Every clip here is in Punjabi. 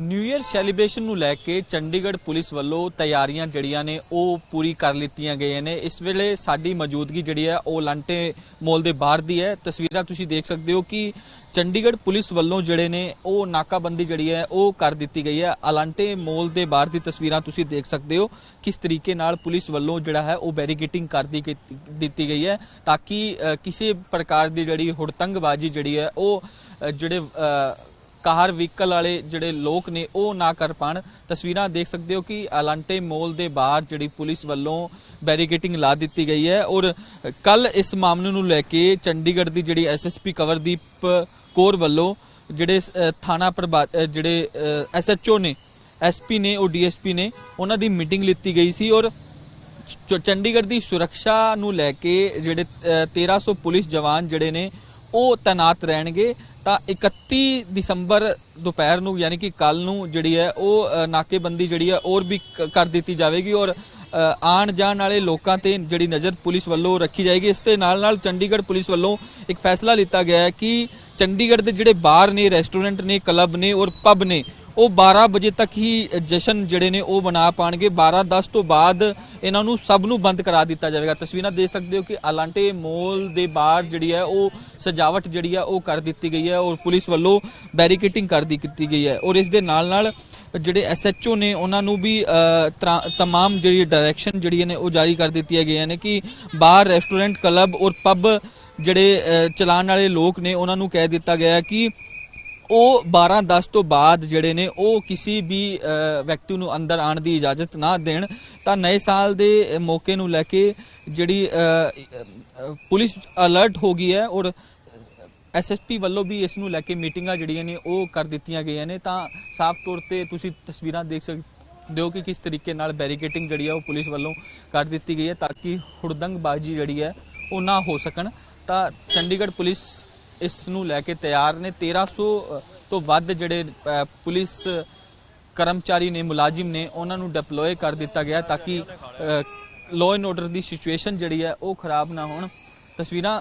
ਨਿਊ ਇਅਰ ਸੈਲੀਬ੍ਰੇਸ਼ਨ ਨੂੰ ਲੈ ਕੇ ਚੰਡੀਗੜ੍ਹ ਪੁਲਿਸ ਵੱਲੋਂ ਤਿਆਰੀਆਂ ਜਿਹੜੀਆਂ ਨੇ ਉਹ ਪੂਰੀ ਕਰ ਲਿੱਤੀਆਂ ਗਈਆਂ ਨੇ। ਇਸ ਵੇਲੇ ਸਾਡੀ ਮੌਜੂਦਗੀ ਜਿਹੜੀ ਹੈ, ਉਹ ਲਾਂਟੇ ਮੋਲ ਦੇ ਬਾਹਰ ਦੀ ਹੈ। ਤਸਵੀਰਾਂ ਤੁਸੀਂ ਦੇਖ ਸਕਦੇ ਹੋ ਕਿ ਚੰਡੀਗੜ੍ਹ ਪੁਲਿਸ ਵੱਲੋਂ ਜਿਹੜੇ ਨੇ, ਉਹ ਨਾਕਾਬੰਦੀ ਜਿਹੜੀ ਹੈ, ਉਹ ਕਰ ਦਿੱਤੀ ਗਈ ਹੈ। ਅਲਾਂਟੇ ਮੋਲ ਦੇ ਬਾਹਰ ਦੀ ਤਸਵੀਰਾਂ ਤੁਸੀਂ ਦੇਖ ਸਕਦੇ ਹੋ ਕਿਸ ਤਰੀਕੇ ਨਾਲ ਪੁਲਿਸ ਵੱਲੋਂ ਜਿਹੜਾ ਹੈ, ਉਹ ਬੈਰੀਕੇਟਿੰਗ ਕਰ ਦੀ ਦਿੱਤੀ ਗਈ ਹੈ ਤਾਂ ਕਿ ਕਿਸੇ ਪ੍ਰਕਾਰ ਦੀ ਜਿਹੜੀ ਹੁੜਤੰਗਬਾਜ਼ੀ ਜਿਹੜੀ ਹੈ, ਉਹ ਜਿਹੜੇ ਕਾਰ ਵਹੀਕਲ ਵਾਲੇ ਜਿਹੜੇ ਲੋਕ ਨੇ ਉਹ ਨਾ ਕਰ ਪਾਣ। ਤਸਵੀਰਾਂ ਦੇਖ ਸਕਦੇ ਹੋ ਕਿ ਅਲਾਂਟੇ ਮੋਲ ਦੇ ਬਾਹਰ ਜਿਹੜੀ ਪੁਲਿਸ ਵੱਲੋਂ ਬੈਰੀਕੇਟਿੰਗ ਲਾ ਦਿੱਤੀ ਗਈ ਹੈ ਔਰ ਕੱਲ ਇਸ ਮਾਮਲੇ ਨੂੰ ਲੈ ਕੇ ਚੰਡੀਗੜ੍ਹ ਦੀ ਜਿਹੜੀ ਐਸਐਸਪੀ ਕਵਰਦੀਪ ਕੌਰ ਵੱਲੋਂ ਜਿਹੜੇ ਥਾਣਾ ਪ੍ਰਭਾ ਅ, ਜਿਹੜੇ ਐਸਐਚਓ ਨੇ ਐਸਪੀ ਨੇ ਉਹ ਡੀਐਸਪੀ ਨੇ ਉਹਨਾਂ ਦੀ ਮੀਟਿੰਗ ਲਿੱਤੀ ਗਈ ਸੀ ਔਰ ਚ- ਚੰਡੀਗੜ੍ਹ ਦੀ ਸੁਰੱਖਿਆ ਨੂੰ ਲੈ ਕੇ ਜਿਹੜੇ ਅ, 1300 ਪੁਲਿਸ ਜਵਾਨ ਜਿਹੜੇ ਨੇ ਉਹ ਤਾਇਨਾਤ ਰਹਿਣਗੇ ਤਾਂ 31 ਦਸੰਬਰ ਦੁਪਹਿਰ ਨੂੰ ਯਾਨੀ ਕਿ ਕੱਲ ਨੂੰ ਜਿਹੜੀ ਹੈ ਉਹ ਨਾਕੇਬੰਦੀ ਜਿਹੜੀ ਹੈ ਹੋਰ ਵੀ ਕ- ਕਰ ਦਿੱਤੀ ਜਾਵੇਗੀ ਔਰ ਅ, ਆਉਣ ਜਾਣ ਵਾਲੇ ਲੋਕਾਂ ਤੇ ਜਿਹੜੀ ਨਜ਼ਰ ਪੁਲਿਸ ਵੱਲੋਂ ਰੱਖੀ ਜਾਏਗੀ ਇਸ ਦੇ ਨਾਲ ਨਾਲ ਚੰਡੀਗੜ੍ਹ ਪੁਲਿਸ ਵੱਲੋਂ ਇੱਕ ਫੈਸਲਾ ਲਿੱਤਾ ਗਿਆ ਹੈ ਕਿ ਚੰਡੀਗੜ੍ਹ ਦੇ ਜਿਹੜੇ ਬਾਰ ਨੇ ਰੈਸਟੋਰੈਂਟ ਨੇ ਕਲੱਬ ਨੇ ਔਰ ਪਬ ਨੇ ਉਹ 12 ਵਜੇ ਤੱਕ ਹੀ ਜਸ਼ਨ ਜਿਹੜੇ ਨੇ ਉਹ ਬਣਾ ਪਾਣਗੇ। 12 10 ਤੋਂ ਬਾਅਦ ਇਹਨਾਂ ਨੂੰ ਸਭ ਨੂੰ ਬੰਦ ਕਰਾ ਦਿੱਤਾ ਜਾਵੇਗਾ। ਤਸਵੀਰਾਂ ਦੇਖ ਸਕਦੇ ਹੋ ਕਿ ਅਲਾਂਟੇ ਮੋਲ ਦੇ ਬਾਹਰ ਜਿਹੜੀ ਹੈ ਉਹ ਸਜਾਵਟ ਜਿਹੜੀ ਹੈ ਉਹ ਕਰ ਦਿੱਤੀ ਗਈ ਹੈ ਔਰ ਪੁਲਿਸ ਵੱਲੋਂ ਬੈਰੀਕੇਟਿੰਗ ਕਰ ਦੀ ਕੀਤੀ ਗਈ ਹੈ। ਔਰ ਇਸ ਦੇ ਨਾਲ ਨਾਲ ਜਿਹੜੇ ਐਸਐਚਓ ਨੇ ਉਹਨਾਂ ਨੂੰ ਵੀ ਅ, ਤਰਾ- ਤਮਾਮ ਜਿਹੜੀ ਡਾਇਰੈਕਸ਼ਨ ਜਿਹੜੀਆਂ ਨੇ ਉਹ ਜਾਰੀ ਕਰ ਦਿੱਤੀਆਂ ਗਈਆਂ ਨੇ ਕਿ ਬਾਹਰ ਰੈਸਟੋਰੈਂਟ ਕਲੱਬ ਔਰ ਪਬ ਜਿਹੜੇ ਚਲਾਉਣ ਵਾਲੇ ਲੋਕ ਨੇ ਉਹਨਾਂ ਨੂੰ ਕਹਿ ਦਿੱਤਾ ਗਿਆ ਹੈ ਕਿ ਉਹ 12 10 ਤੋਂ ਬਾਅਦ ਜਿਹੜੇ ਨੇ ਉਹ ਕਿਸੇ ਵੀ ਵਿਅਕਤੀ ਨੂੰ ਅੰਦਰ ਆਉਣ ਦੀ ਇਜਾਜ਼ਤ ਨਾ ਦੇਣ, ਤਾਂ ਨਵੇਂ ਸਾਲ ਦੇ ਮੌਕੇ ਨੂੰ ਲੈ ਕੇ ਜਿਹੜੀ ਪੁਲਿਸ ਅਲਰਟ ਹੋ ਗਈ ਹੈ ਔਰ ਐਸਐਸਪੀ ਵੱਲੋਂ ਵੀ ਇਸ ਨੂੰ ਲੈ ਕੇ ਮੀਟਿੰਗਾਂ ਜਿਹੜੀਆਂ ਨੇ ਉਹ ਕਰ ਦਿੱਤੀਆਂ ਗਈਆਂ ਨੇ, ਤਾਂ ਸਾਫ਼ ਤੌਰ ਤੇ ਤੁਸੀਂ ਤਸਵੀਰਾਂ ਦੇਖ ਸਕਦੇ ਹੋ ਕਿ ਕਿਸ ਤਰੀਕੇ ਨਾਲ ਬੈਰੀਕੇਟਿੰਗ ਜਿਹੜੀ ਹੈ ਉਹ ਪੁਲਿਸ ਵੱਲੋਂ ਕਰ ਦਿੱਤੀ ਗਈ ਹੈ ਤਾਂ ਕਿ ਹੁੜਦੰਗਬਾਜ਼ੀ ਜਿਹੜੀ ਹੈ ਉਹ ਨਾ ਹੋ ਸਕਣ, ਤਾਂ ਚੰਡੀਗੜ੍ਹ ਪੁਲਿਸ ਇਸ ਨੂੰ ਲੈ ਕੇ ਤਿਆਰ ਨੇ। 1300 ਤੋਂ ਵੱਧ ਜਿਹੜੇ ਪੁਲਿਸ ਕਰਮਚਾਰੀ ਨੇ, ਮੁਲਾਜ਼ਮ ਨੇ, ਉਹਨਾਂ ਨੂੰ ਡਿਪਲੋਏ ਕਰ ਦਿੱਤਾ ਗਿਆ ਤਾਂ ਕਿ ਲਾਅ ਐਂਡ ਆਰਡਰ ਦੀ ਸਿਚੁਏਸ਼ਨ ਜਿਹੜੀ ਹੈ ਉਹ ਖਰਾਬ ਨਾ ਹੋਣ। ਤਸਵੀਰਾਂ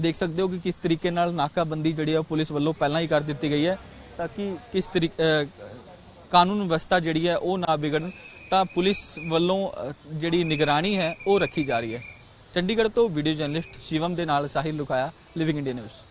ਦੇਖ ਸਕਦੇ ਹੋ ਕਿ ਕਿਸ ਤਰੀਕੇ ਨਾਲ ਨਾਕਾਬੰਦੀ ਜਿਹੜੀ ਹੈ ਉਹ ਪੁਲਿਸ ਵੱਲੋਂ ਪਹਿਲਾਂ ਹੀ ਕਰ ਦਿੱਤੀ ਗਈ ਹੈ ਤਾਂ ਕਿ ਕਿਸ ਤਰੀਕੇ ਕਾਨੂੰਨ ਵਿਵਸਥਾ ਜਿਹੜੀ ਹੈ ਉਹ ਨਾ ਵਿਗੜਨ ਤਾਂ ਪੁਲਿਸ ਵੱਲੋਂ ਜਿਹੜੀ ਨਿਗਰਾਨੀ ਹੈ ਉਹ ਰੱਖੀ ਜਾ ਰਹੀ ਹੈ। ਚੰਡੀਗੜ੍ਹ ਤੋਂ ਵੀਡੀਓ ਜਰਨਲਿਸਟ ਸ਼ਿਵਮ ਦੇ ਨਾਲ ਸਾਹਿਲ ਲੁਕਾਇਆ ਲਿਵਿੰਗ ਇੰਡੀਆ ਨਿਊਜ਼